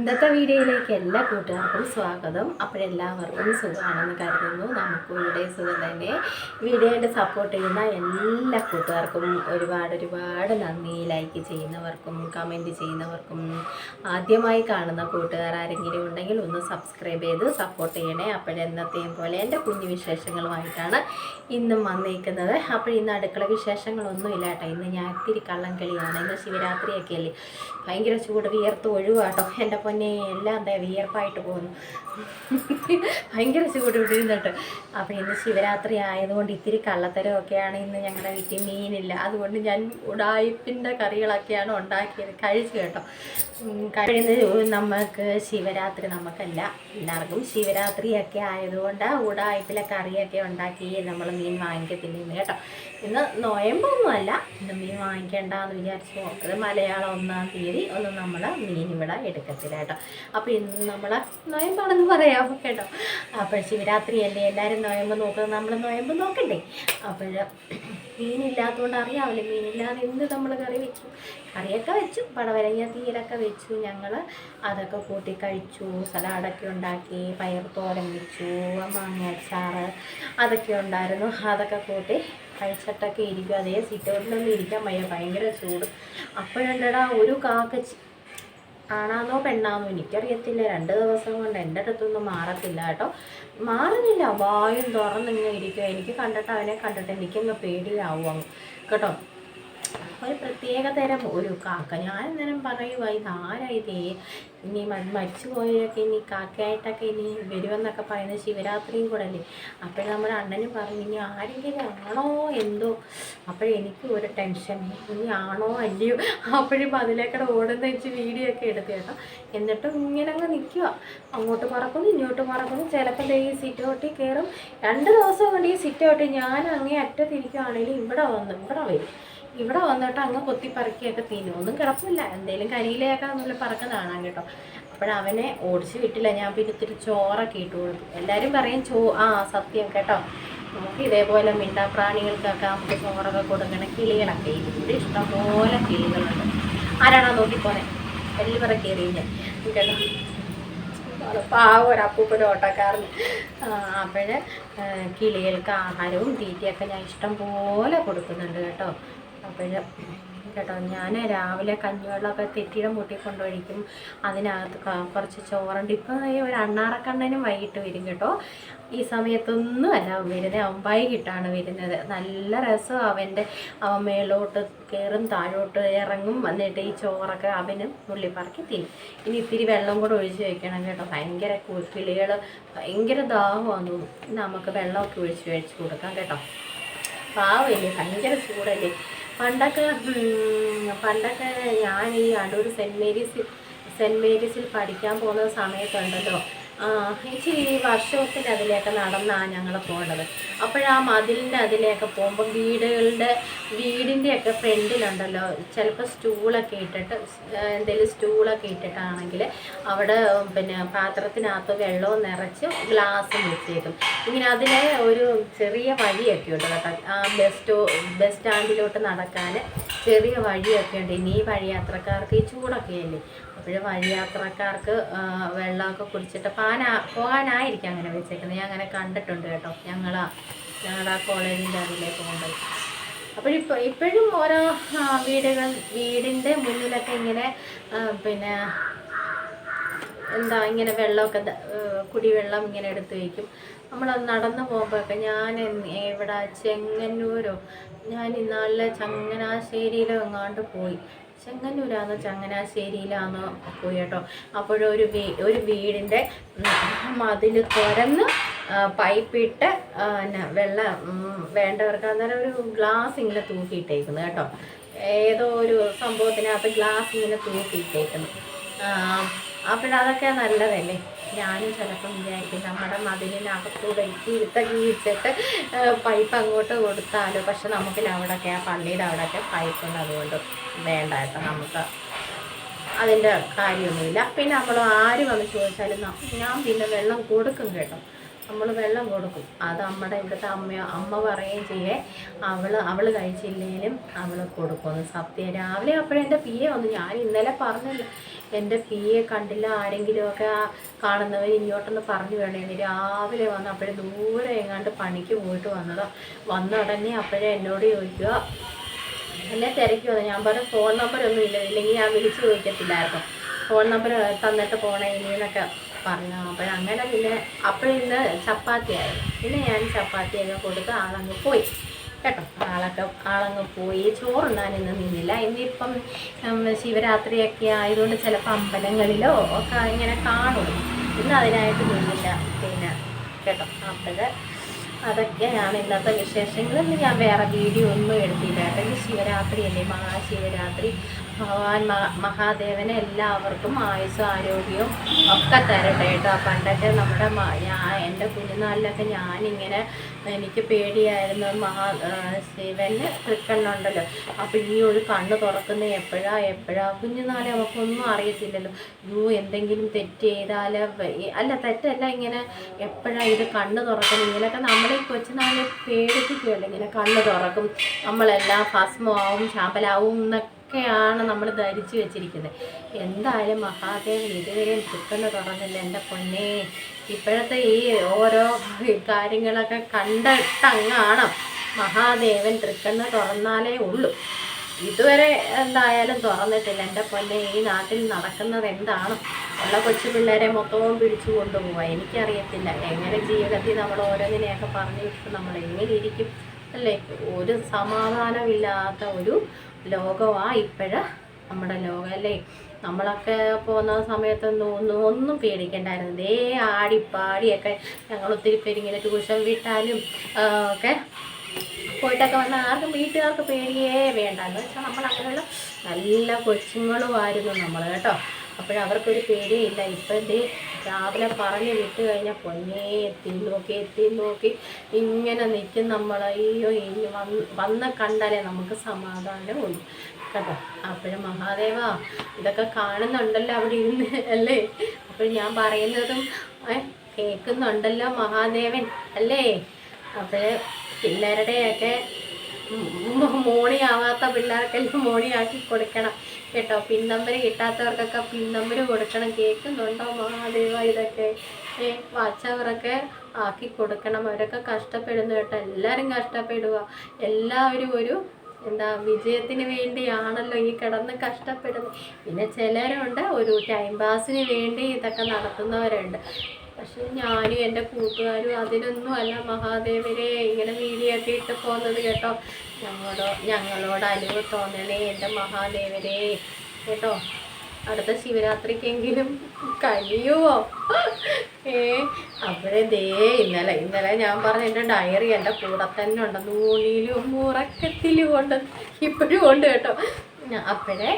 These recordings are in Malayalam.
ഇന്നത്തെ വീഡിയോയിലേക്ക് എല്ലാ കൂട്ടുകാർക്കും സ്വാഗതം. അപ്പോഴെല്ലാവർക്കും സുഖമാണെന്ന് കരുതുന്നു. നമുക്ക് ഇവിടെ സുഖം തന്നെ. വീഡിയോയുടെ സപ്പോർട്ട് ചെയ്യുന്ന എല്ലാ കൂട്ടുകാർക്കും ഒരുപാട് ഒരുപാട് നന്ദി. ലൈക്ക് ചെയ്യുന്നവർക്കും കമന്റ് ചെയ്യുന്നവർക്കും. ആദ്യമായി കാണുന്ന കൂട്ടുകാർ ആരെങ്കിലും ഉണ്ടെങ്കിൽ ഒന്ന് സബ്സ്ക്രൈബ് ചെയ്ത് സപ്പോർട്ട് ചെയ്യണേ. അപ്പോഴെന്നത്തെയും പോലെ എന്റെ കുഞ്ഞു വിശേഷങ്ങളുമായിട്ടാണ് ഇന്നും വന്നിരിക്കുന്നത് അപ്പോൾ ഇന്ന് അടുക്കള വിശേഷങ്ങളൊന്നും ഇല്ല കേട്ടോ. ഇന്ന് ഞാൻ ഇത്തിരി കള്ളം കളിയാണ്. ഇന്ന് ശിവരാത്രിയൊക്കെ അല്ലേ? ഭയങ്കര ചൂട് വിയർത്ത് ഒഴിവാട്ടോ. എന്റെ പൊന്നെ എല്ലാം വിയർപ്പായിട്ട് പോകുന്നു. ഭയങ്കര ചൂട് വിടുന്നുണ്ട് അപ്പോൾ ഇന്ന് ശിവരാത്രി ആയതുകൊണ്ട് ഇത്തിരി കള്ളത്തരമൊക്കെയാണ് ഇന്ന് ഞങ്ങളുടെ വീട്ടിൽ മീനില്ല. അതുകൊണ്ട് ഞാൻ ഉടായ്പിന്റെ കറികളൊക്കെയാണ് ഉണ്ടാക്കിയത്. കഴിച്ചു കേട്ടോ. കഴിയുന്ന നമുക്ക് ശിവരാത്രി നമുക്കല്ല എല്ലാവർക്കും ശിവരാത്രിയൊക്കെ ആയതുകൊണ്ട് ഉടായ്പിലെ കറിയൊക്കെ ഉണ്ടാക്കി നമ്മൾ മീൻ വാങ്ങിക്കത്തില്ല കേട്ടോ. ഇന്ന് നോയമ്പൊന്നുമല്ല ഇന്ന് മീൻ വാങ്ങിക്കേണ്ട എന്ന് വിചാരിച്ചു മലയാളം ഒന്നാം തീയതി. ഒന്നും നമ്മൾ മീൻ ഇവിടെ എടുക്കത്തില്ല. കേട്ടോ. അപ്പോൾ ഇന്ന് നമ്മൾ നോയമ്പാണെന്ന് പറയാം കേട്ടോ. അപ്പോൾ ശിവരാത്രി അല്ലേ എല്ലാവരും നോയമ്പ് നോക്കുന്നത് നമ്മൾ നോയമ്പ് നോക്കണ്ടേ? അപ്പോൾ മീനില്ലാത്തതുകൊണ്ട് അറിയാമല്ലോ മീനില്ലാതെ എന്ത് നമ്മൾ കറി വെച്ചു? കറിയൊക്കെ വെച്ചു. പടവരങ്ങ തീരൊക്കെ വെച്ചു. ഞങ്ങൾ അതൊക്കെ കൂട്ടി കഴിച്ചു. സലാഡൊക്കെ ഉണ്ടാക്കി. പയർ തോരൻ വെച്ചു. മാങ്ങ അച്ചാറ് അതൊക്കെ ഉണ്ടായിരുന്നു. അതൊക്കെ കൂട്ടി കഴിച്ചിട്ടൊക്കെ ഇരിക്കും. അതേ സിറ്റൗട്ടിലൊന്നും ഇരിക്കാൻ വയ്യ. ഭയങ്കര ചൂട്. അപ്പോഴുണ്ടടാ ഒരു കാക്കച്ചി ആണാന്നോ പെണ്ണാന്നോ എനിക്കറിയത്തില്ല. രണ്ട് ദിവസം കൊണ്ട് എന്റെ അടുത്തൊന്നും മാറത്തില്ല കേട്ടോ. മാറുന്നില്ല. വായും തുറന്നിങ്ങനെ ഇരിക്കുക എനിക്ക് കണ്ടിട്ട് അവനെ കണ്ടിട്ട് എനിക്കൊന്ന് പേടിയാവും കേട്ടോ. ഒരു പ്രത്യേക തരം ഒരു കാക്ക. ഞാൻ അന്നേരം പറയുക ഇത് ആരാ ഇതേ ഇനി മരിച്ചു പോയതൊക്കെ ഇനി കാക്കയായിട്ടൊക്കെ ഇനി വരുമെന്നൊക്കെ പറയുന്നത് ശിവരാത്രിയും കൂടെ അല്ലേ അപ്പോൾ നമ്മുടെ അണ്ണനും പറഞ്ഞു ഇനി ആരെങ്കിലും ആണോ എന്തോ? അപ്പോഴെനിക്ക് ഒരു ടെൻഷൻ. ഇനി ആണോ അല്ലയോ? അപ്പോഴും അതിലേക്കൂടെ ഓടുന്ന വെച്ച് വീഡിയോ ഒക്കെ എടുത്തു കേട്ടോ. എന്നിട്ടും ഇങ്ങനെ അങ്ങ് നിൽക്കുക അങ്ങോട്ട് പറക്കുന്നു ഇങ്ങോട്ട് പറക്കുന്നു. ചിലപ്പോൾ ദേ സിറ്റ് ഓട്ടി കയറും. രണ്ട് ദിവസം കൊണ്ട് ഈ സിറ്റ് ഓട്ടി ഞാൻ അങ്ങേ അറ്റത്തിരിക്കുകയാണെങ്കിലും ഇവിടെ വന്നു ഇവിടെ വരും. ഇവിടെ വന്നിട്ട് അങ്ങ് കൊത്തി പറക്കിയൊക്കെ തിന്നും. ഒന്നും കിടപ്പില്ല. എന്തേലും കരിയിലയൊക്കെ നല്ല കാണാൻ കേട്ടോ. അപ്പോഴവനെ ഓടിച്ച് വിട്ടില്ല. ഞാൻ പിന്നെ ഇത്തിരി ചോറൊക്കെ ഇട്ട് കൊടുത്തു. എല്ലാവരും പറയും ചോ ആ സത്യം കേട്ടോ. നമുക്ക് ഇതേപോലെ മിണ്ടാപ്രാണികൾക്കൊക്കെ നമുക്ക് ചോറൊക്കെ കൊടുക്കണം കിളികളൊക്കെ ഇതിന്റെ ഇഷ്ടംപോലെ കിളികളുണ്ട്. ആരാണോ നോക്കിപ്പോനെ എല്ലാം പറ എറിയുന്നത് കേട്ടോ പാവം ഒരു അപ്പൂപ്പൊരു ഓട്ടക്കാരന്. അപ്പോഴ് കിളികൾക്ക് ആഹാരവും തീറ്റയൊക്കെ ഞാൻ ഇഷ്ടം പോലെ കൊടുക്കുന്നുണ്ട് കേട്ടോ. അപ്പോൾ കേട്ടോ ഞാൻ രാവിലെ കഞ്ഞിവെള്ളമൊക്കെ തെറ്റിയുടെ മുട്ടി കൊണ്ടൊഴിക്കും അതിനകത്ത് കുറച്ച് ചോറുണ്ട്. ഇപ്പം ഒരു അണ്ണാറക്കണ്ണനും വൈകിട്ട് വരും കേട്ടോ. ഈ സമയത്തൊന്നും അല്ല അവൻ വരുന്നത് അവൻ വൈകിട്ടാണ് വരുന്നത്. നല്ല രസം അവന്റെ അവൻ മേലോട്ട് കയറും താഴോട്ട് ഇറങ്ങും വന്നിട്ട് ഈ ചോറൊക്കെ അവന് നുള്ളിപ്പറക്കി തിന്നും. ഇനി ഇത്തിരി വെള്ളം കൂടെ ഒഴിച്ച് വെക്കണം കേട്ടോ. ഭയങ്കര കിളികൾ ഭയങ്കര തോന്നും നമുക്ക് വെള്ളമൊക്കെ ഒഴിച്ച് വെച്ച് കൊടുക്കാം കേട്ടോ. പാവല്ലേ ഭയങ്കര ചൂടല്ലേ? പണ്ടൊക്കെ പണ്ടൊക്കെ ഞാൻ ഈ അടൂർ സെന്റ് മേരീസ് സെന്റ് മേരീസിൽ പഠിക്കാൻ പോകുന്ന സമയത്തുണ്ടല്ലോ. ഇച്ചിരി ഈ വർഷത്തിൽ അതിലേക്ക് നടന്നാണ് ഞങ്ങൾ പോകേണ്ടത് അപ്പോഴാ മതിലിന്റെ അതിലേക്ക് പോകുമ്പോൾ വീടുകളുടെ വീടിന്റെയൊക്കെ ഫ്രണ്ടിലുണ്ടല്ലോ. ചിലപ്പോൾ സ്റ്റൂളൊക്കെ ഇട്ടിട്ട് എന്തെങ്കിലും സ്റ്റൂളൊക്കെ ഇട്ടിട്ടാണെങ്കിൽ അവിടെ പിന്നെ പാത്രത്തിനകത്ത് വെള്ളവും നിറച്ച് ഗ്ലാസ് വെച്ചേക്കും ഇങ്ങനെ അതിലെ ഒരു ചെറിയ വഴിയൊക്കെ ഉണ്ട് കേട്ടോ. ആ ബസ് സ്റ്റോ ബസ് സ്റ്റാൻഡിലോട്ട് നടക്കാൻ ചെറിയ വഴിയൊക്കെ ഉണ്ട്. ഇനി ഈ വഴിയാത്രക്കാർക്ക് ഈ ചൂടൊക്കെ അല്ലേ? അപ്പോഴും വഴിയാത്രക്കാർക്ക് വെള്ളമൊക്കെ കുടിച്ചിട്ട് പാനാ പോകാനായിരിക്കും അങ്ങനെ വെച്ചേക്കുന്നത് ഞാൻ അങ്ങനെ കണ്ടിട്ടുണ്ട് കേട്ടോ. ഞങ്ങളാ ഞങ്ങളുടെ ആ കോളേജിന്റെ അതിലേക്ക് പോകുമ്പോൾ അപ്പോഴിപ്പോൾ ഇപ്പോഴും ഓരോ വീടുകൾ വീടിന്റെ മുന്നിലൊക്കെ ഇങ്ങനെ പിന്നെ എന്താ ഇങ്ങനെ വെള്ളമൊക്കെ കുടിവെള്ളം ഇങ്ങനെ എടുത്ത് വയ്ക്കും. നമ്മൾ നടന്നു പോകുമ്പോഴൊക്കെ ഞാൻ ഇവിടെ ചെങ്ങന്നൂരോ ഞാൻ ഇന്നാളിലെ ചങ്ങനാശ്ശേരിയിലോ എങ്ങാണ്ട് പോയി. ചെങ്ങന്നൂരാന്ന് ചങ്ങനാശ്ശേരിയിലാന്നോ പോയി കേട്ടോ. അപ്പോഴൊരു വീ ഒരു വീടിന്റെ മതിൽ തുറന്ന് പൈപ്പിട്ട് പിന്നെ വെള്ളം വേണ്ടവർക്ക് അന്നേരം ഒരു ഗ്ലാസ് ഇങ്ങനെ തൂക്കിയിട്ടേക്കുന്നു കേട്ടോ. ഏതോ ഒരു സംഭവത്തിനകത്ത് ഗ്ലാസ് ഇങ്ങനെ തൂക്കിയിട്ടേക്കുന്നു. അപ്പോഴതൊക്കെ നല്ലതല്ലേ? ഞാനും ചിലപ്പം വിചാരിക്കും നമ്മുടെ മതിലിനകത്തൂടെ ഇരുത്ത വീഴ്ചിട്ട് പൈപ്പ് അങ്ങോട്ട് കൊടുത്താലോ പക്ഷെ നമുക്ക് അവിടെയൊക്കെ ആ പള്ളിയുടെ അവിടെയൊക്കെ പൈപ്പ് ഉണ്ട് അതുകൊണ്ട് വേണ്ട കേട്ടോ നമുക്ക്. അതിന്റെ കാര്യമൊന്നുമില്ല. പിന്നെ നമ്മൾ ആര് വന്ന് ചോദിച്ചാലും ഞാൻ പിന്നെ വെള്ളം കൊടുക്കും കേട്ടോ. നമ്മൾ വെള്ളം കൊടുക്കും. അത് നമ്മുടെ ഇവിടുത്തെ അമ്മ അമ്മ പറയുകയും ചെയ്യേ അവൾ അവൾ കഴിച്ചില്ലെങ്കിലും അവൾ കൊടുക്കുമെന്ന് സത്യം. രാവിലെ അപ്പോഴും എന്റെ പി എ വന്നു. ഞാൻ ഇന്നലെ പറഞ്ഞില്ല. എന്റെ പി എ കണ്ടില്ല. ആരെങ്കിലുമൊക്കെ കാണുന്നവർ ഇങ്ങോട്ടൊന്ന് പറഞ്ഞു വേണമെങ്കിൽ രാവിലെ വന്ന് അപ്പോഴേ ദൂരെ എങ്ങാണ്ട് പണിക്ക് പോയിട്ട് വന്നതോ. വന്ന ഉടനെ അപ്പോഴേ എന്നോട് ചോദിക്കുക. എന്നെ തിരക്കി വന്നു. ഞാൻ പറഞ്ഞ ഫോൺ നമ്പറൊന്നും ഇല്ല. ഇല്ലെങ്കിൽ ഞാൻ വിളിച്ച് ചോദിക്കത്തില്ലായിരുന്നു. ഫോൺ നമ്പർ തന്നിട്ട് പോണേ ഇനി എന്നൊക്കെ. പറഞ്ഞു അപ്പോൾ അങ്ങനെ പിന്നെ അപ്പോഴിന്ന് ചപ്പാത്തിയായി പിന്നെ ഞാൻ ചപ്പാത്തിയൊക്കെ കൊടുത്ത് ആളങ്ങ് പോയി. കേട്ടോ? ആളൊക്കെ ആളങ്ങ് പോയി. ചോറുണ്ണാൻ ഇന്ന് നിന്നില്ല. ഇന്നിപ്പം ശിവരാത്രിയൊക്കെ ആയതുകൊണ്ട് ചിലപ്പോൾ അമ്പലങ്ങളിലോ ഒക്കെ ഇങ്ങനെ കാണും ഇന്ന് അതിനായിട്ട് നിന്നില്ല. പിന്നെ കേട്ടോ? അപ്പോൾ ഞാൻ ഇന്നത്തെ വിശേഷങ്ങളിൽ ഞാൻ വേറെ വീഡിയോ ഒന്നും എടുത്തില്ല. കേട്ടോ ശിവരാത്രി അല്ലേ? മഹാശിവരാത്രി. ഭഗവാൻ മഹാദേവനെ എല്ലാവർക്കും ആയുസ്സും ആരോഗ്യവും ഒക്കെ തരട്ടെ കേട്ടോ. പണ്ടൊക്കെ നമ്മുടെ ഞാൻ എന്റെ കുഞ്ഞുനാളിലൊക്കെ ഞാനിങ്ങനെ എനിക്ക് പേടിയായിരുന്നു മഹാ ശിവന് തൃക്കണ്ണുണ്ടല്ലോ. അപ്പോൾ ഈ ഒരു കണ്ണ് തുറക്കുന്ന എപ്പോഴാ എപ്പോഴാ? കുഞ്ഞുനാളെ നമുക്കൊന്നും അറിയത്തില്ലല്ലോ. യൂ എന്തെങ്കിലും തെറ്റ് ചെയ്താൽ അല്ല തെറ്റല്ല ഇങ്ങനെ എപ്പോഴാ ഇത് കണ്ണ് തുറക്കുന്നത്? ഇങ്ങനെയൊക്കെ നമ്മളെ കൊച്ചുനാളെ പേടിപ്പിക്കുമല്ലോ ഇങ്ങനെ കണ്ണ് തുറക്കും. നമ്മളെല്ലാം ഭസ്മമാവും ശാമ്പലാവും എന്നൊക്കെയാണ് നമ്മൾ ധരിച്ചു വെച്ചിരിക്കുന്നത്. എന്തായാലും മഹാദേവൻ ഇതുവരെയും തൃക്കണ്ണ് തുറന്നില്ല എന്റെ പൊന്നെ. ഇപ്പോഴത്തെ ഈ ഓരോ കാര്യങ്ങളൊക്കെ കണ്ടിട്ടങ്ങാണ് മഹാദേവൻ തൃക്കണ്ണ് തുറന്നാലേ ഉള്ളൂ. ഇതുവരെ എന്തായാലും തുറന്നിട്ടില്ല. എന്റെ പൊന്നെ ഈ നാട്ടിൽ നടക്കുന്നത് എന്താണ്? ഉള്ള കൊച്ചു പിള്ളേരെ മൊത്തവും പിടിച്ചു കൊണ്ടുപോവാ. എനിക്കറിയത്തില്ല. എങ്ങനെ ജീവിതത്തിൽ നമ്മൾ ഓരോന്നിനെയൊക്കെ പറഞ്ഞു വിട്ടിട്ട് നമ്മൾ എങ്ങനെ ഇരിക്കും? അല്ലേ? ഒരു സമാധാനമില്ലാത്ത ഒരു ലോകമാ ഇപ്പോഴ് നമ്മുടെ ലോകം അല്ലേ നമ്മളൊക്കെ പോകുന്ന സമയത്തൊന്നും ഒന്നും ഒന്നും പേടിക്കണ്ടായിരുന്നു. ദേ ആടിപ്പാടിയൊക്കെ ഞങ്ങൾ ഒത്തിരി പേര് ഇങ്ങനെ ട്യൂഷൻ വിട്ടാലും ഒക്കെ പോയിട്ടൊക്കെ വന്ന ആർക്കും വീട്ടുകാർക്ക് പേടിയേ വേണ്ട. എന്ന് വെച്ചാൽ നമ്മൾ അങ്ങനെയുള്ള നല്ല കൊച്ചുങ്ങളുമായിരുന്നു നമ്മൾ കേട്ടോ. അപ്പോഴവർക്കൊരു പേടിയില്ല. ഇപ്പം ദേ രാവിലെ പറഞ്ഞ് വിട്ട് കഴിഞ്ഞാൽ പൊന്നേ എത്തി നോക്കി എത്തി നോക്കി. ഇങ്ങനെ നിൽക്കും നമ്മൾ. അയ്യോ ഇനി വന്ന് വന്ന് കണ്ടാലേ നമുക്ക് സമാധാനമുള്ളൂ കേട്ടോ? അപ്പോഴും മഹാദേവ ഇതൊക്കെ കാണുന്നുണ്ടല്ലോ അവിടെ ഇരുന്ന് അല്ലേ? അപ്പോൾ ഞാൻ പറയുന്നതും കേൾക്കുന്നുണ്ടല്ലോ മഹാദേവൻ അല്ലേ? അപ്പോൾ പിള്ളേരുടെയൊക്കെ മോണിയാവാത്ത പിള്ളേർക്കെല്ലാം മോണിയാക്കി കൊടുക്കണം കേട്ടോ. പിൻ നമ്പർ കിട്ടാത്തവർക്കൊക്കെ പിൻ നമ്പർ കൊടുക്കണം. കേൾക്കുന്നുണ്ടോ മഹാദേവ ഇതൊക്കെ? ഏ വാച്ചവരൊക്കെ ആക്കി കൊടുക്കണം. അവരൊക്കെ കഷ്ടപ്പെടുന്നു കേട്ടോ. എല്ലാവരും കഷ്ടപ്പെടുക എല്ലാവരും ഒരു എന്താ വിജയത്തിന് വേണ്ടിയാണല്ലോ ഈ കിടന്ന് കഷ്ടപ്പെടുന്നത്. പിന്നെ ചിലരുണ്ട് ഒരു ടൈം പാസിന് വേണ്ടി ഇതൊക്കെ നടത്തുന്നവരുണ്ട്. പക്ഷെ ഞാനും എന്റെ കൂട്ടുകാരും അതിനൊന്നും അല്ല മഹാദേവരെ ഇങ്ങനെ വീഡിയോ ഇട്ട് പോകുന്നത് കേട്ടോ. ഞങ്ങളോ ഞങ്ങളോട് അലിവ് തോന്നണേ എന്റെ മഹാദേവരെ. കേട്ടോ? അടുത്ത ശിവരാത്രിക്കെങ്കിലും കഴിയുമോ ഏ അപ്പോഴേ ദേ ഇന്നലെ ഇന്നലെ ഞാൻ പറഞ്ഞ എന്റെ ഡയറി എന്റെ കൂടെ തന്നെ ഉണ്ട്. നൂലിലും ഉറക്കത്തിലും ഉണ്ട്. ഇപ്പോഴും ഉണ്ട് കേട്ടോ. അപ്പോഴേ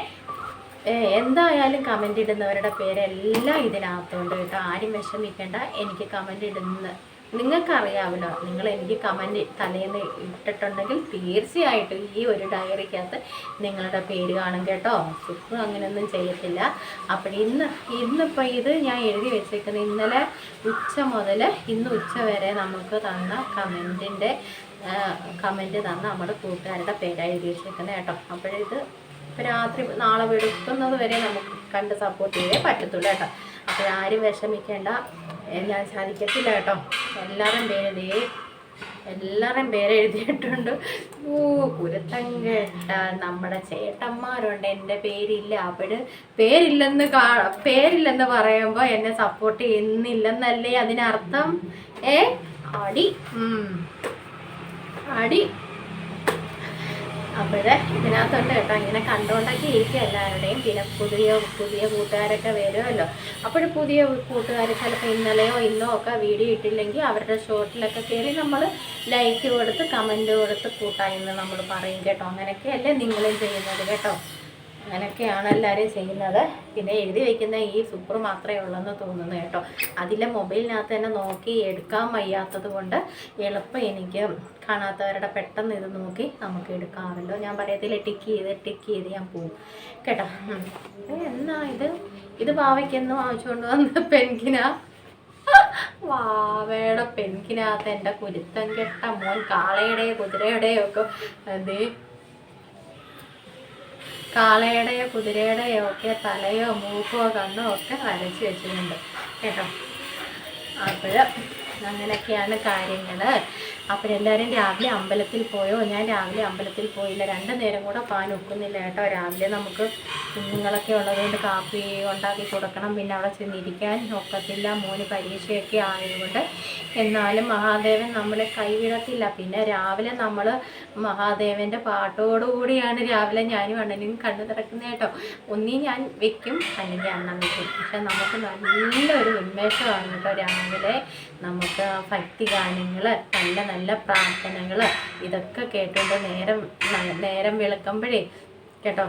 എന്തായാലും കമന്റ് ഇടുന്നവരുടെ പേരെല്ലാം ഇതിനകത്തുണ്ട് കേട്ടോ. ആരും വിഷമിക്കേണ്ട എനിക്ക് കമന്റ് ഇടുന്ന നിങ്ങൾക്കറിയാമല്ലോ നിങ്ങൾ എനിക്ക് കമന്റ് തലേന്ന് ഇട്ടിട്ടുണ്ടെങ്കിൽ തീർച്ചയായിട്ടും ഈ ഒരു ഡയറിക്കകത്ത് നിങ്ങളുടെ പേര് കാണും കേട്ടോ. സുഖം അങ്ങനെയൊന്നും ചെയ്യത്തില്ല. അപ്പോൾ ഇന്ന് ഇന്നിപ്പോൾ ഇത് ഞാൻ എഴുതി വെച്ചേക്കുന്നത് ഇന്നലെ ഉച്ച മുതൽ ഇന്ന് ഉച്ച വരെ നമുക്ക് തന്ന കമന്റിന്റെ കമന്റ് തന്ന നമ്മുടെ കൂട്ടുകാരുടെ പേരാണ് എഴുതി വെച്ചേക്കുന്നത് കേട്ടോ. അപ്പോഴിത് ഇപ്പം രാത്രി നാളെ വെളുക്കുന്നത് വരെ നമുക്ക് കണ്ട് സപ്പോർട്ട് ചെയ്തേ പറ്റത്തുള്ളൂ കേട്ടോ. അപ്പോൾ ആരും വിഷമിക്കേണ്ട. ഞാൻ സാധിക്കത്തില്ല കേട്ടോ. എല്ലാവരും പേര് ദേ പേരെഴുതിയിട്ടുണ്ട് പേര് എഴുതിയിട്ടുണ്ട്. ഓ കേട്ട നമ്മുടെ ചേട്ടന്മാരുണ്ട്. എന്റെ പേരില്ല. അപ്പോൾ പേരില്ലെന്ന് കാ പേരില്ലെന്ന് പറയുമ്പോൾ എന്നെ സപ്പോർട്ട് ചെയ്യുന്നില്ലെന്നല്ലേ അതിനർത്ഥം? ഏ അടി. അടി. അപ്പോഴേ ഇതിനകത്തുണ്ട് കേട്ടോ ഇങ്ങനെ കണ്ടുകൊണ്ടൊക്കെ ഇരിക്കും എല്ലാവരുടെയും. പിന്നെ പുതിയ പുതിയ കൂട്ടുകാരൊക്കെ വരുമല്ലോ. അപ്പോൾ പുതിയ കൂട്ടുകാർ ചിലപ്പോൾ ഇന്നലെയോ ഇന്നോ ഒക്കെ വീഡിയോ ഇട്ടില്ലെങ്കിൽ അവരുടെ ഷോർട്ടിലൊക്കെ കയറി നമ്മൾ ലൈക്ക് കൊടുത്ത് കമന്റ് കൊടുത്ത് കൂട്ടായെന്ന് നമ്മൾ പറയും കേട്ടോ. അങ്ങനെയൊക്കെയല്ലേ നിങ്ങളും ചെയ്യുന്നത് കേട്ടോ. അങ്ങനെയൊക്കെയാണ് എല്ലാവരും ചെയ്യുന്നത്. പിന്നെ എഴുതി വയ്ക്കുന്ന ഈ സൂപ്പർ മാത്രമേ ഉള്ളെന്ന് തോന്നുന്നു കേട്ടോ. അതിലെ മൊബൈലിനകത്ത് തന്നെ നോക്കി എടുക്കാൻ വയ്യാത്തത് കൊണ്ട് എളുപ്പം എനിക്ക് കാണാത്തവരുടെ പെട്ടെന്ന് ഇത് നോക്കി നമുക്ക് എടുക്കാമല്ലോ. ഞാൻ പറയത്തില്ല ടിക്ക് ചെയ്ത് ടിക്ക് ചെയ്ത് ഞാൻ പോവും. കേട്ടോ. എന്നാ ഇത്? ഇത് പാവയ്ക്കൊന്നും വാങ്ങിച്ചുകൊണ്ട് വന്ന പെൻകിനാ? വാവയുടെ പെൻകിനകത്ത് എന്റെ കുരുത്തം കെട്ട മോൻ കാളയുടെയോ കുതിരയുടെയോ ഒക്കെ അത് കാളയുടെയോ കുതിരയുടെയോ ഒക്കെ തലയോ മൂക്കോ കണ്ണോ ഒക്കെ വരച്ച് വെച്ചിട്ടുണ്ട് കേട്ടോ. അപ്പോൾ അങ്ങനെയൊക്കെയാണ് കാര്യങ്ങൾ അപ്പോൾ എല്ലാവരും രാവിലെ അമ്പലത്തിൽ പോയോ? ഞാൻ രാവിലെ അമ്പലത്തിൽ പോയില്ല. രണ്ട് നേരം കൂടെ പാൻ ഒക്കുന്നില്ല കേട്ടോ. രാവിലെ നമുക്ക് കുഞ്ഞുങ്ങളൊക്കെ ഉള്ളതുകൊണ്ട് കാപ്പി ഉണ്ടാക്കി കൊടുക്കണം. പിന്നെ അവിടെ ചെന്നിരിക്കാൻ ഒക്കത്തില്ല. മോന് പരീക്ഷയൊക്കെ ആയതുകൊണ്ട്. എന്നാലും മഹാദേവൻ നമ്മളെ കൈവിടത്തില്ല. പിന്നെ രാവിലെ നമ്മൾ മഹാദേവന്റെ പാട്ടോടുകൂടിയാണ് രാവിലെ ഞാനും അണ്ണനും കണ്ണു തുറക്കുന്നത് കേട്ടോ. ഒന്നീ ഞാൻ വെക്കും അല്ലെങ്കിൽ അണ്ണൻ വെക്കും. പക്ഷെ നമുക്ക് നല്ലൊരു ഉന്മേഷമാണ് കേട്ടോ രാവിലെ നമുക്ക് ഭക്തി ഗാനങ്ങൾ നല്ല നല്ല പ്രാർത്ഥനകൾ ഇതൊക്കെ കേട്ടുകൊണ്ട് നേരം നേരം വിളക്കുമ്പോഴേ കേട്ടോ.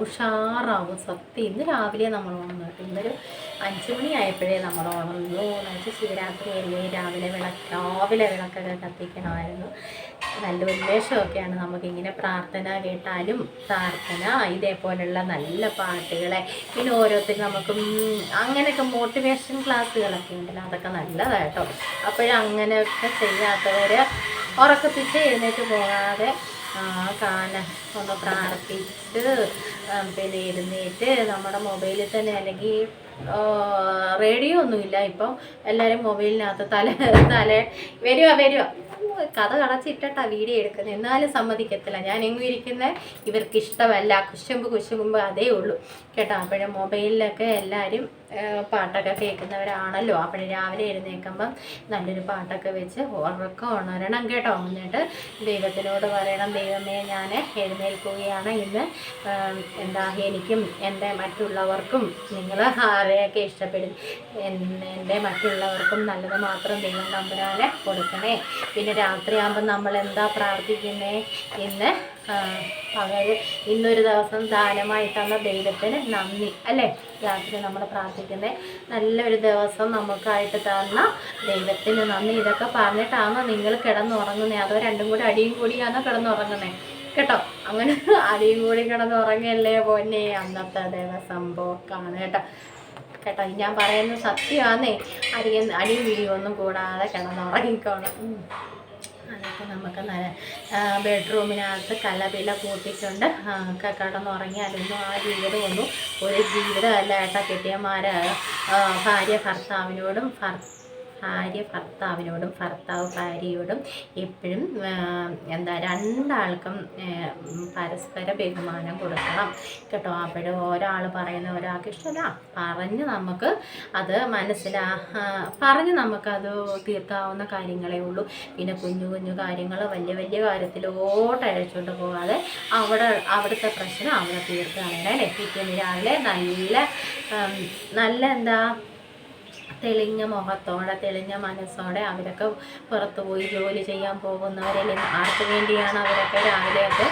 ഉഷാറാവും. സത്യം ഇന്ന് രാവിലെ നമ്മൾ ഉണർന്നു ഇന്നൊരു അഞ്ച് മണി ആയപ്പോഴേ നമ്മൾ ഉണർന്നു. എന്നുവെച്ചാൽ ശിവരാത്രി അല്ലേ? രാവിലെ വിളക്ക് രാവിലെ വിളക്കൊക്കെ കത്തിക്കണമായിരുന്നു. നല്ല ഉന്മേഷമൊക്കെയാണ് നമുക്കിങ്ങനെ പ്രാർത്ഥന കേട്ടാലും പ്രാർത്ഥന ഇതേപോലുള്ള നല്ല പാട്ടുകളെ പിന്നെ ഓരോരുത്തരും നമുക്ക് അങ്ങനെയൊക്കെ മോട്ടിവേഷൻ ക്ലാസ്സുകളൊക്കെ ഉണ്ടല്ലോ. അതൊക്കെ നല്ലതാട്ടോ. അപ്പോഴങ്ങനെയൊക്കെ ചെയ്യാത്തവർ ഉറക്കത്തിച്ച് എഴുന്നേറ്റ് പോകാതെ കാന ഒന്ന് പ്രാർത്ഥിച്ച് പിന്നെ ഇരുന്നിട്ട് നമ്മുടെ മൊബൈലിൽ തന്നെ അല്ലെങ്കിൽ റേഡിയോ ഒന്നുമില്ല ഇപ്പം. എല്ലാവരും മൊബൈലിനകത്ത് തല തല വരുക വരുക കഥ കടച്ചിട്ടാ വീഡിയോ എടുക്കുന്നത്. എന്നാലും സമ്മതിക്കത്തില്ല. ഞാൻ എങ്ങും ഇരിക്കുന്നത് ഇവർക്ക് ഇഷ്ടമല്ല കുശുമ്പ് കുശുമ്പ് അതേ ഉള്ളൂ. കേട്ടോ? അപ്പോഴും മൊബൈലിലൊക്കെ എല്ലാവരും പാട്ടൊക്കെ കേൾക്കുന്നവരാണല്ലോ. അപ്പോൾ രാവിലെ എഴുന്നേൽക്കുമ്പം നല്ലൊരു പാട്ടൊക്കെ വെച്ച് ഉറക്കം ഉണരണം കേട്ടോ. എന്നിട്ട് ദൈവത്തിനോട് പറയണം ദൈവമേ ഞാൻ എഴുന്നേൽക്കുകയാണ്. ഇന്ന് എന്താ എനിക്കും എന്റെ മറ്റുള്ളവർക്കും നിങ്ങൾ ആരെയൊക്കെ ഇഷ്ടപ്പെടും? എൻ- എന്റെ മറ്റുള്ളവർക്കും നല്ലത് മാത്രം ദൈവം തമ്പുരാനെ കൊടുക്കണേ. പിന്നെ രാത്രിയാകുമ്പോൾ നമ്മൾ എന്താ പ്രാർത്ഥിക്കുന്നേ? ഇന്ന് ആ, ഇന്നൊരു ദിവസം ദാനമായി തന്ന ദൈവത്തിന് നന്ദി അല്ലേ? രാത്രി നമ്മൾ പ്രാർത്ഥിക്കുന്നത് നല്ലൊരു ദിവസം നമുക്കായിട്ട് തന്ന ദൈവത്തിന് നന്ദി. ഇതൊക്കെ പറഞ്ഞിട്ടാണോ നിങ്ങൾ കിടന്നുറങ്ങുന്നത് അതോ രണ്ടും കൂടി അടിയും കൂടിയാണോ കിടന്നുറങ്ങുന്നത് കേട്ടോ? അങ്ങനെ അടിയും കൂടി കിടന്നുറങ്ങല്ലേ പൊന്നെ അന്നത്തെ ദിവസം പോക്കാണ് കേട്ടോ? കേട്ടോ ഞാൻ പറയുന്നത് സത്യമാന്നേ. അടിയും അടിയും വീഴൊന്നും കൂടാതെ കിടന്നുറങ്ങിക്കോണം. അതൊക്കെ നമുക്ക് നല്ല ബെഡ്റൂമിനകത്ത് കലപില കൂട്ടിക്കൊണ്ട് കിടന്നുറങ്ങിയാലൊന്നും ആ ജീവിതമൊന്നും ഒരു ജീവിതമല്ല ഏട്ടാ കെട്ടിയന്മാര് ഭാര്യ ഭർത്താവിനോടും ഭർ ഭാര്യ ഭർത്താവിനോടും ഭർത്താവ് ഭാര്യയോടും എപ്പോഴും എന്താ രണ്ടാൾക്കും പരസ്പര ബഹുമാനം കൊടുക്കണം. കേട്ടോ അപ്പോഴും ഒരാൾ പറയുന്ന ഒരാൾക്ക് ഇഷ്ടമല്ല. പറഞ്ഞ് നമുക്ക് അത് മനസ്സിലാ പറഞ്ഞ് നമുക്കത് തീർക്കാവുന്ന കാര്യങ്ങളേ ഉള്ളൂ. പിന്നെ കുഞ്ഞു കുഞ്ഞു കാര്യങ്ങൾ വലിയ വലിയ കാര്യത്തിലോട്ട് അഴിച്ചുകൊണ്ട് പോകാതെ അവിടെ അവിടുത്തെ പ്രശ്നം അവിടെ തീർക്കുകയാണെങ്കിൽ അല്ലേ? പിറ്റേന്ന് രാവിലെ നല്ല നല്ല എന്താ തെളിഞ്ഞ മുഖത്തോടെ തെളിഞ്ഞ മനസ്സോടെ അവരൊക്കെ പുറത്തു പോയി ജോലി ചെയ്യാൻ പോകുന്നവരല്ലേ ആർക്ക് വേണ്ടിയാണ് അവരൊക്കെ രാവിലെയൊക്കെ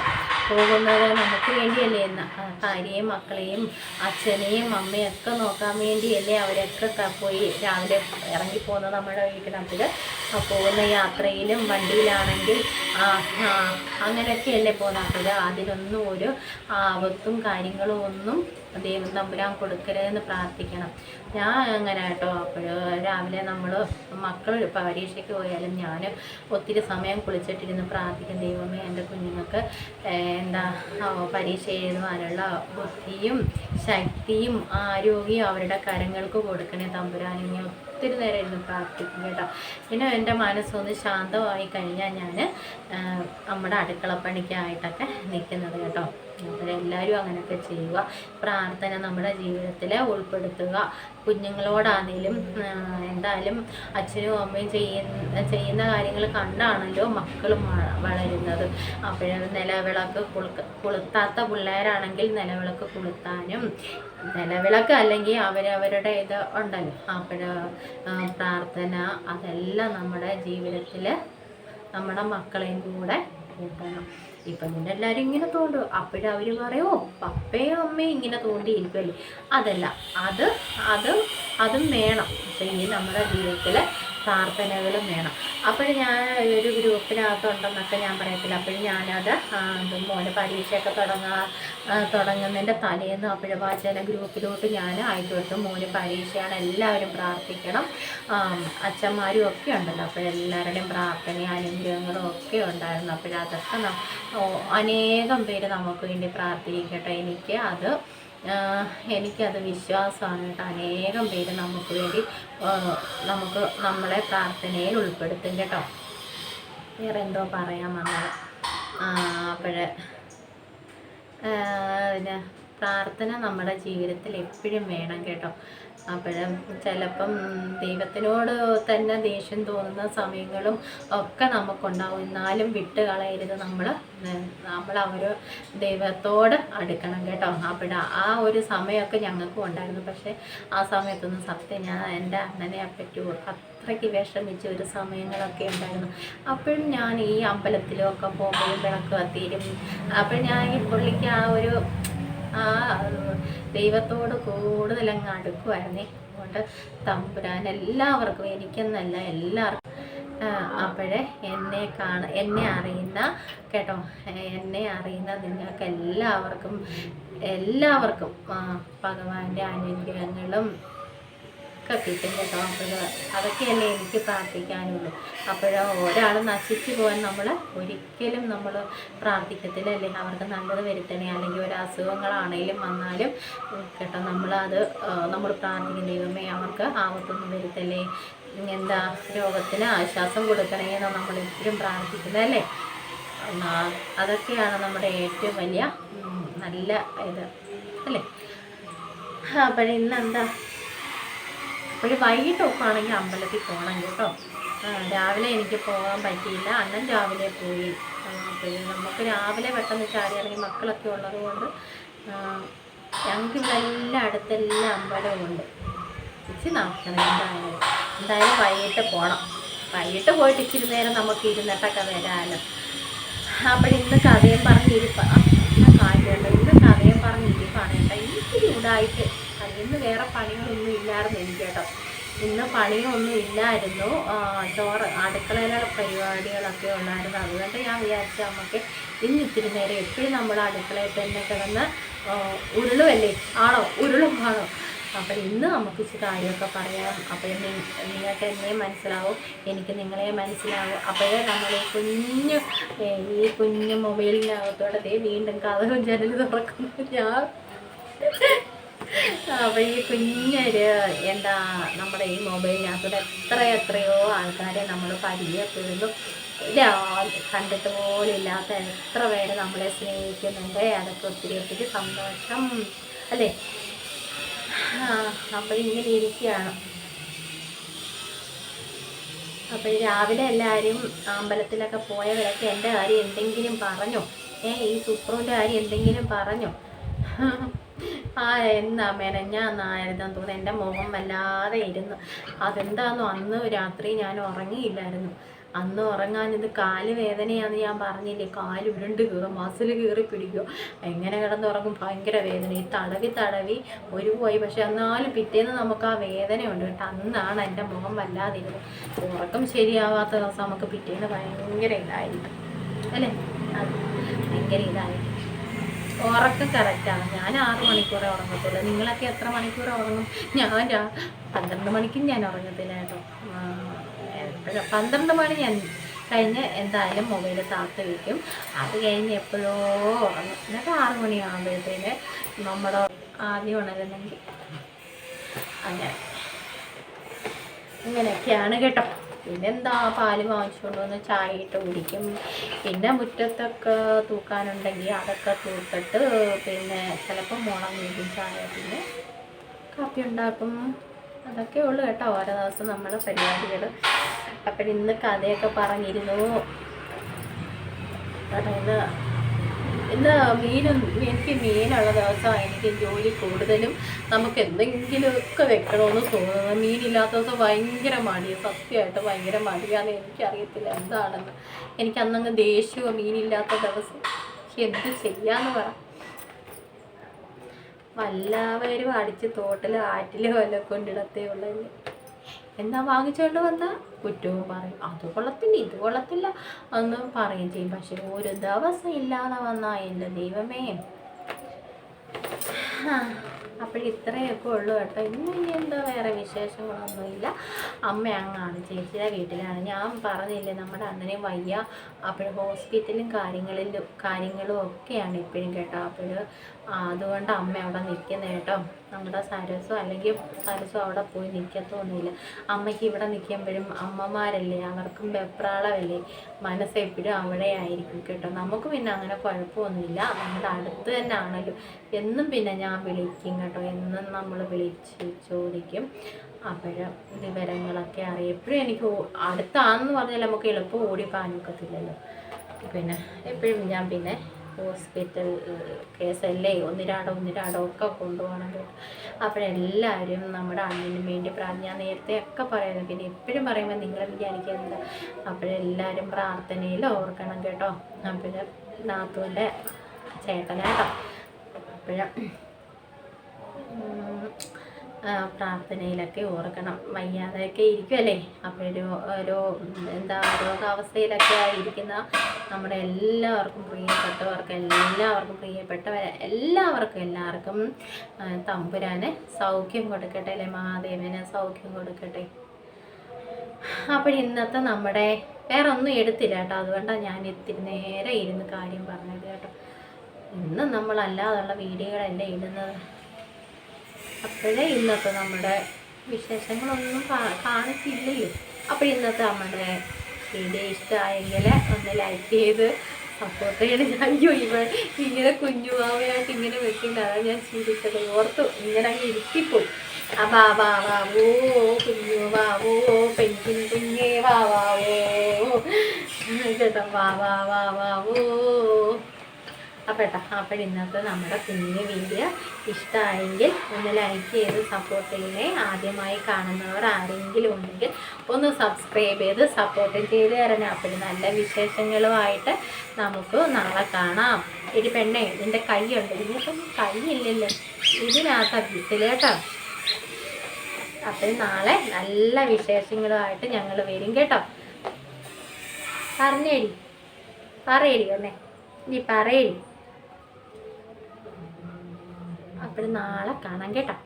പോകുന്നത്? നമുക്ക് വേണ്ടിയല്ലേ എന്ന് ഭാര്യയും മക്കളെയും അച്ഛനെയും അമ്മയും ഒക്കെ നോക്കാൻ വേണ്ടിയല്ലേ അവരൊക്കെ പോയി രാവിലെ ഇറങ്ങിപ്പോകുന്നത് നമ്മുടെ വീട്ടിനകത്തിൽ പോകുന്ന യാത്രയിലും വണ്ടിയിലാണെങ്കിൽ അങ്ങനെയൊക്കെയല്ലേ അപ്പോൾ അതിനൊന്നും ഒരു ആപത്തും കാര്യങ്ങളും ഒന്നും ദൈവം തമ്പുരാൻ കൊടുക്കരുതെന്ന് പ്രാർത്ഥിക്കണം. ഞാൻ അങ്ങനെ കേട്ടോ. അപ്പോൾ രാവിലെ നമ്മൾ മക്കൾ പരീക്ഷയ്ക്ക് പോയാലും ഞാൻ ഒത്തിരി സമയം കുളിച്ചിട്ടിരുന്ന് പ്രാർത്ഥിക്കും. ദൈവമേ എന്റെ കുഞ്ഞുങ്ങൾക്ക് എന്താ പരീക്ഷ എഴുതുവാനുള്ള ബുദ്ധിയും ശക്തിയും ആരോഗ്യവും അവരുടെ കരങ്ങൾക്ക് കൊടുക്കണേ തമ്പുരാനും ഞാൻ ഒത്തിരി നേരം ഇരുന്ന് പ്രാർത്ഥിക്കും കേട്ടോ. പിന്നെ എന്റെ മനസ്സൊന്ന് ശാന്തമായി കഴിഞ്ഞാൽ ഞാൻ നമ്മുടെ അടുക്കളപ്പണിക്കായിട്ടൊക്കെ നിൽക്കുന്നത് കേട്ടോ. അപ്പോൾ എല്ലാവരും അങ്ങനെയൊക്കെ ചെയ്യുക. പ്രാർത്ഥന നമ്മുടെ ജീവിതത്തിൽ ഉൾപ്പെടുത്തുക. കുഞ്ഞുങ്ങളോടാണെങ്കിലും എന്തായാലും അച്ഛനും അമ്മയും ചെയ്യുന്ന ചെയ്യുന്ന കാര്യങ്ങൾ കണ്ടാണല്ലോ മക്കളും വളരുന്നത്. അപ്പോഴും നിലവിളക്ക് കുളു കൊളുത്താത്ത പിള്ളേരാണെങ്കിൽ നിലവിളക്ക് കൊളുത്താനും നിലവിളക്ക് അല്ലെങ്കിൽ അവരവരുടെ ഇത് ഉണ്ടല്ലോ. അപ്പോൾ പ്രാർത്ഥന അതെല്ലാം നമ്മുടെ ജീവിതത്തിൽ നമ്മുടെ മക്കളെയും കൂടെ കൂട്ടണം. ഇപ്പം പിന്നെ എല്ലാവരും ഇങ്ങനെ തോണ്ടും. അപ്പോഴും അവർ പറയുമോ പപ്പയും അമ്മയും ഇങ്ങനെ തോണ്ടിയിരിക്കുമല്ലേ അതല്ല അത് അത് അതും വേണം. പക്ഷേ ഈ നമ്മുടെ ജീവിതത്തിൽ പ്രാർത്ഥനകളും വേണം. അപ്പോൾ ഞാൻ ഒരു ഗ്രൂപ്പിനകത്തുണ്ടെന്നൊക്കെ ഞാൻ പറയത്തില്ല. അപ്പോഴും ഞാനത് മോനെ പരീക്ഷയൊക്കെ തുടങ്ങാ തുടങ്ങുന്നതിന്റെ തലേന്ന് അപ്പോഴും വാചന ഗ്രൂപ്പിലോട്ട് ഞാൻ അയച്ചു കൊടുത്തു. മോന് പരീക്ഷയാണ് എല്ലാവരും പ്രാർത്ഥിക്കണം. അച്ഛന്മാരും ഒക്കെ ഉണ്ടല്ലോ. അപ്പോഴെല്ലാവരുടെയും പ്രാർത്ഥനയും അനുഗ്രഹങ്ങളും ഒക്കെ ഉണ്ടായിരുന്നു. അപ്പോഴതൊക്കെ അനേകം പേര് നമുക്ക് വേണ്ടി പ്രാർത്ഥിക്കട്ടെ. എനിക്ക് അത് എനിക്കത് വിശ്വാസമാണ് കേട്ടോ. അനേകം പേര് നമുക്ക് വേണ്ടി നമുക്ക് നമ്മളെ പ്രാർത്ഥനയിൽ ഉൾപ്പെടുത്തും കേട്ടോ. വേറെ എന്തോ പറയാൻ വന്നത്. അപ്പോഴേ പിന്നെ പ്രാർത്ഥന നമ്മുടെ ജീവിതത്തിൽ എപ്പോഴും വേണം കേട്ടോ. അപ്പോഴും ചിലപ്പം ദൈവത്തിനോട് തന്നെ ദേഷ്യം തോന്നുന്ന സമയങ്ങളും ഒക്കെ നമുക്കുണ്ടാവും. എന്നാലും വിട്ട് കളയരുത്. നമ്മൾ നമ്മൾ അവർ ദൈവത്തോട് അടുക്കണം കേട്ടോ. അപ്പോൾ ആ ഒരു സമയമൊക്കെ ഞങ്ങൾക്കും ഉണ്ടായിരുന്നു. പക്ഷേ ആ സമയത്തൊന്നും സത്യം ഞാൻ എന്റെ അണ്ണനെ പറ്റി അത്രയ്ക്ക് വിഷമിച്ച ഒരു സമയങ്ങളൊക്കെ ഉണ്ടായിരുന്നു. അപ്പോഴും ഞാൻ ഈ അമ്പലത്തിലൊക്കെ പോകുമ്പോഴും വിളക്ക് കത്തിയിരും അപ്പോൾ ഞാൻ ഈ പുള്ളിക്ക് ആ ഒരു ആ ദൈവത്തോട് കൂടുതൽ അങ്ങ് അടുക്കുമായിരുന്നേ അതുകൊണ്ട് തമ്പുരാൻ എല്ലാവർക്കും എനിക്കെന്നല്ല എല്ലാവർക്കും അപ്പോഴേ എന്നെ കാണ എന്നെ അറിയുന്ന കേട്ടോ എന്നെ അറിയുന്ന നിങ്ങൾക്ക് എല്ലാവർക്കും എല്ലാവർക്കും ഭഗവാന്റെ അനുഗ്രഹങ്ങളും ഒക്കെ കിട്ടും കേട്ടോ. അപ്പോൾ അതൊക്കെയല്ലേ എനിക്ക് പ്രാർത്ഥിക്കാനുള്ളൂ. അപ്പോഴോ ഒരാൾ നശിച്ചു പോകാൻ നമ്മൾ ഒരിക്കലും നമ്മൾ പ്രാർത്ഥിക്കത്തില്ല അല്ലെങ്കിൽ അവർക്ക് നല്ലത് വരുത്തണേ. അല്ലെങ്കിൽ ഒരു അസുഖങ്ങളാണേലും വന്നാലും കേട്ടോ നമ്മളത് നമ്മൾ പ്രാർത്ഥിക്കുന്ന ദൈവമേ അവർക്ക് ആപത്തൊന്നും വരുത്തല്ലേ? എന്താ രോഗത്തിന് ആശ്വാസം കൊടുക്കണേ എന്ന് നമ്മൾ എപ്പോഴും പ്രാർത്ഥിക്കുന്നത് അല്ലേ? ആ, അതൊക്കെയാണ് നമ്മുടെ ഏറ്റവും വലിയ നല്ല ഇത് അല്ലേ? അപ്പോൾ ഇന്നെന്താ? ഒരു വൈകിട്ടൊക്കെ ആണെങ്കിൽ അമ്പലത്തിൽ പോകണം കേട്ടോ. രാവിലെ എനിക്ക് പോകാൻ പറ്റിയില്ല. അണ്ണൻ രാവിലെ പോയി. പിന്നെ നമുക്ക് രാവിലെ പെട്ടെന്ന് ചാടി ഇറങ്ങി മക്കളൊക്കെ ഉള്ളത് കൊണ്ട് ഞങ്ങൾക്ക് ഇവിടെ എല്ലാം അടുത്തെല്ലാം അമ്പലമുണ്ട് ഇച്ചി നടക്കണം എന്തായാലും. എന്തായാലും വൈകിട്ട് പോകണം വൈകിട്ട് പോയിട്ട് ഇച്ചിരി നേരം നമുക്ക് ഇരുന്നിട്ടൊക്കെ വരാമല്ലോ അപ്പോൾ ഇന്ന് കഥയും പറഞ്ഞിരിപ്പ. കാര്യമുണ്ട് ഇന്ന് കഥയും പറഞ്ഞിരിപ്പാണ് കേട്ടോ. ഇച്ചിരി ചൂടായിട്ട് ഇന്ന് വേറെ പണികളൊന്നും ഇല്ലായിരുന്നു എനിക്ക് കേട്ടോ ഇന്ന് പണിയൊന്നും ഇല്ലായിരുന്നു. ചോറ് അടുക്കളയിലുള്ള പരിപാടികളൊക്കെ ഉണ്ടായിരുന്നു അതുകൊണ്ട് ഞാൻ വിചാരിച്ചു നമുക്ക് ഇന്ന് ഇത്തിരി നേരം എപ്പോഴും നമ്മൾ അടുക്കളയിൽ തന്നെ കിടന്ന് ഉരുളുമല്ലേ ആണോ? ഉരുളും ആണോ അപ്പം ഇന്ന് നമുക്ക് ഇച്ചിരി കാര്യമൊക്കെ പറയാം. അപ്പോൾ നിങ്ങൾക്ക് എന്നെയും മനസ്സിലാവും. എനിക്ക് നിങ്ങളെ മനസ്സിലാവും. അപ്പോഴേ നമ്മൾ ഈ കുഞ്ഞ് ഈ കുഞ്ഞു മൊബൈലിനകത്തോടെ വീണ്ടും കഥകും ജനൽ തുറക്കുന്നു ഞാൻ അപ്പോൾ ഈ കുഞ്ഞൊരു എന്താ നമ്മുടെ ഈ മൊബൈലിനകത്തൂടെ എത്ര എത്രയോ ആൾക്കാരെ നമ്മൾ പരിചയപ്പെടുന്നു. കണ്ടിട്ട് പോലും ഇല്ലാത്ത എത്ര പേര് നമ്മളെ സ്നേഹിക്കുന്നുണ്ട്. അതൊക്കെ ഒത്തിരി ഒത്തിരി സന്തോഷം. അല്ലേ? അപ്പോൾ ഇങ്ങനെ ഇരിക്കുകയാണ്. അപ്പോൾ രാവിലെ എല്ലാവരും അമ്പലത്തിലൊക്കെ പോയവരൊക്കെ എന്റെ കാര്യം എന്തെങ്കിലും പറഞ്ഞോ? ഏ ഈ സുപ്രൂന്റെ കാര്യം എന്തെങ്കിലും പറഞ്ഞോ? ആ എന്നാ മെനഞ്ഞാന്നായിരുന്നു തോന്നുന്നു. എന്റെ മുഖം വല്ലാതെ ഇരുന്നു. അതെന്താണെന്നോ അന്ന് രാത്രി ഞാൻ ഉറങ്ങിയില്ലായിരുന്നു. അന്ന് ഉറങ്ങാൻ കാൽ വേദനയാന്ന് ഞാൻ പറഞ്ഞില്ലേ? കാൽ ഉരുണ്ട് കീറും മസിൽ കീറി പിടിക്കും. എങ്ങനെ കിടന്നുറങ്ങും? ഭയങ്കര വേദന. ഈ തടവി തടവി ഒരു പോയി പക്ഷെ എന്നാലും പിറ്റേന്ന് നമുക്ക് ആ വേദനയുണ്ട് കേട്ടോ. അന്നാണ് എന്റെ മുഖം വല്ലാതിരുന്നത് ഉറക്കം ശരിയാവാത്ത ദിവസം നമുക്ക് പിറ്റേന്ന് ഭയങ്കര ഇതായിരിക്കും. അല്ലേ? ഭയങ്കര ഇതായിരിക്കും. ഉറക്കം കറക്റ്റാണ് ഞാൻ ആറ് മണിക്കൂറേ ഉറങ്ങത്തുള്ളൂ. നിങ്ങളൊക്കെ എത്ര മണിക്കൂർ ഉറങ്ങും? ഞാൻ പന്ത്രണ്ട് മണിക്കും ഞാൻ ഉറങ്ങത്തില്ല കേട്ടോ. പന്ത്രണ്ട് മണി ഞാൻ കഴിഞ്ഞ് എന്തായാലും മൊബൈൽ താത്ത് വയ്ക്കും അത് കഴിഞ്ഞ് എപ്പോഴോ ഉറങ്ങും. എന്നിട്ട് ആറ് മണിയാകുമ്പോഴത്തേന് നമ്മുടെ ആദ്യം ഉണരുന്നെങ്കിൽ അങ്ങനെ. ഇങ്ങനെയൊക്കെയാണ് കേട്ടോ. പിന്നെന്താ പാൽ വാങ്ങിച്ചുകൊണ്ട് വന്ന് ചായ ഇട്ട് കുടിക്കും. പിന്നെ മുറ്റത്തൊക്കെ തൂക്കാനുണ്ടെങ്കിൽ അതൊക്കെ തൂത്തിട്ട് പിന്നെ ചിലപ്പോൾ മുളം വീഴും ചായ പിന്നെ കാപ്പി ഉണ്ടാക്കും. അതൊക്കെ ഉള്ളു കേട്ടോ. ഓരോ ദിവസം നമ്മുടെ പരിപാടികൾ. അപ്പം ഇന്ന് കഥയൊക്കെ പറഞ്ഞിരുന്നു. അതായത് ഇന്ന് മീനും എനിക്ക് മീനുള്ള ദിവസമാണ്. എനിക്ക് ജോലി കൂടുതലും നമുക്ക് എന്തെങ്കിലുമൊക്കെ വെക്കണമെന്ന് തോന്നുന്നത് മീനില്ലാത്ത ദിവസം ഭയങ്കര മടിയാണ് സത്യമായിട്ട് ഭയങ്കര മടിയാന്ന് എനിക്കറിയത്തില്ല എന്താണെന്ന്. എനിക്ക് അന്നങ്ങ് ദേഷ്യമോ മീനില്ലാത്ത ദിവസം എന്ത് ചെയ്യാന്ന് പറ. വല്ലവരും അടിച്ച് തോട്ടിൽ ആറ്റിലോ വല്ല കൊണ്ടിടത്തേ ഉള്ളൂ എന്താ വാങ്ങിച്ചുകൊണ്ട് വന്നാൽ കുറ്റവും പറയും. അത് കൊള്ളത്തില്ല ഇത് കൊള്ളത്തില്ല. എന്ന് പറയും ചെയ്യും. പക്ഷെ ഒരു ദിവസം ഇല്ലാതെ വന്നാൽ എന്റെ ദൈവമേ. അപ്പോൾ ഇത്രയൊക്കെ ഉള്ളൂ കേട്ടോ. ഇന്ന് ഇനി എന്താ വേറെ വിശേഷങ്ങളൊന്നുമില്ല. അമ്മ അങ്ങാണ് ചേച്ചിയുടെ വീട്ടിലാണ്. ഞാൻ പറഞ്ഞില്ലേ നമ്മുടെ അണ്ണനെയും വയ്യ. അപ്പോൾ ഹോസ്പിറ്റലും കാര്യങ്ങളിലും കാര്യങ്ങളും ഒക്കെയാണ് ഇപ്പോഴും കേട്ടോ. അപ്പോൾ അതുകൊണ്ട് അമ്മ അവിടെ നിൽക്കുന്നത് കേട്ടോ. നമ്മുടെ സരസോ അല്ലെങ്കിൽ സരസോ അവിടെ പോയി നിൽക്കത്തൊന്നുമില്ല അമ്മയ്ക്ക് ഇവിടെ നിൽക്കുമ്പോഴും അമ്മമാരല്ലേ? അവർക്കും വെപ്രാളമല്ലേ? മനസ്സ് എപ്പോഴും അവിടെ ആയിരിക്കും കേട്ടോ. നമുക്ക് പിന്നെ അങ്ങനെ കുഴപ്പമൊന്നുമില്ല. നമ്മുടെ അടുത്ത് തന്നെ ആണല്ലോ. എന്നും പിന്നെ ഞാൻ വിളിക്കും കേട്ടോ. എന്നും നമ്മൾ വിളിച്ച് ചോദിക്കും. അപ്പോഴും വിവരങ്ങളൊക്കെ അറിയാം. എപ്പോഴും എനിക്ക് അടുത്താണെന്ന് പറഞ്ഞാൽ നമുക്ക് എളുപ്പം ഓടിപ്പാനൊക്കത്തില്ലല്ലോ പിന്നെ എപ്പോഴും ഞാൻ പിന്നെ ഹോസ്പിറ്റൽ കേസല്ലേ? ഒന്നിരാടോ ഒന്നിരാടോ ഒക്കെ കൊണ്ടുപോകണം കേട്ടോ അപ്പോഴെല്ലാവരും നമ്മുടെ അണ്ണിന് വേണ്ടി പ്രാർത്ഥന ഞാൻ നേരത്തെ ഒക്കെ പറയുന്നത് പിന്നെ എപ്പോഴും പറയുമ്പോൾ നിങ്ങൾ വിചാരിക്കുന്നത് അപ്പോഴെല്ലാവരും പ്രാർത്ഥനയിൽ ഓർക്കണം കേട്ടോ. അപ്പോൾ നാത്തുവിന്റെ ചേട്ടനാട്ടോ. അപ്പോഴും പ്രാർത്ഥനയിലൊക്കെ ഓർക്കണം. വയ്യാതെയൊക്കെ ഇരിക്കുമല്ലേ അപ്പോൾ ഒരു എന്താ രോഗാവസ്ഥയിലൊക്കെ ആയിരിക്കുന്ന നമ്മുടെ എല്ലാവർക്കും പ്രിയപ്പെട്ടവർക്ക് എല്ലാവർക്കും പ്രിയപ്പെട്ടവർ എല്ലാവർക്കും എല്ലാവർക്കും തമ്പുരാന് സൗഖ്യം കൊടുക്കട്ടെ അല്ലേ? മഹാദേവന് സൗഖ്യം കൊടുക്കട്ടെ. അപ്പോൾ ഇന്നത്തെ നമ്മുടെ വേറെ ഒന്നും എടുത്തില്ല കേട്ടോ. അതുകൊണ്ടാണ് ഞാൻ ഇത്തിരി നേരെ ഇരുന്ന് കാര്യം പറഞ്ഞത് കേട്ടോ. ഇന്ന് നമ്മളല്ലാതുള്ള വീഡിയോകളല്ലേ ഇടുന്നത്. അപ്പോഴേ ഇന്നത്തെ നമ്മുടെ വിശേഷങ്ങളൊന്നും കാണിച്ചില്ലല്ലോ അപ്പോൾ ഇന്നത്തെ നമ്മുടെ വീഡിയോ ഇഷ്ടമായെങ്കിൽ ഒന്ന് ലൈക്ക് ചെയ്ത് സപ്പോർട്ട് ചെയ്യണം. അയ്യോ ഇവ ഇങ്ങനെ കുഞ്ഞുവാവയായിട്ട് ഇങ്ങനെ വെക്കില്ല അതാണ് ഞാൻ ചിന്തിച്ചത്. ഓർത്തു ഇങ്ങനെ അങ്ങ് ഇരുത്തിപ്പോയി ആ വാ വാ വാവോ കുഞ്ഞു വാവോ പെൻകിൻ കുഞ്ഞേ വാവാവോ ചേട്ടാ വാവാ വാ വാ വാ വാവോ അപ്പോൾ കേട്ടോ അപ്പോൾ ഇന്നത്തെ നമ്മുടെ കുഞ്ഞു വീഡിയോ ഇഷ്ടമായെങ്കിൽ ഒന്ന് ലൈക്ക് ചെയ്ത് സപ്പോർട്ട് ചെയ്യണേ. ആദ്യമായി കാണുന്നവർ ആരെങ്കിലും ഉണ്ടെങ്കിൽ ഒന്ന് സബ്സ്ക്രൈബ് ചെയ്ത് സപ്പോർട്ട് ചെയ്ത് തരണം. അപ്പോൾ നല്ല വിശേഷങ്ങളുമായിട്ട് നമുക്ക് നാളെ കാണാം. ഒരു പെണ്ണേ ഇതിന്റെ കൈയുണ്ട് ഇതിനിപ്പം കൈയില്ലല്ലോ ഇതിനകത്ത് അഭ്യസിലേട്ടോ അപ്പോൾ നാളെ നല്ല വിശേഷങ്ങളുമായിട്ട് ഞങ്ങൾ വരും കേട്ടോ. പറഞ്ഞേടി. പറയടി ഒന്നേ നീ പറയടി. അപ്പോൾ നാളെ കാണാം കേട്ടോ.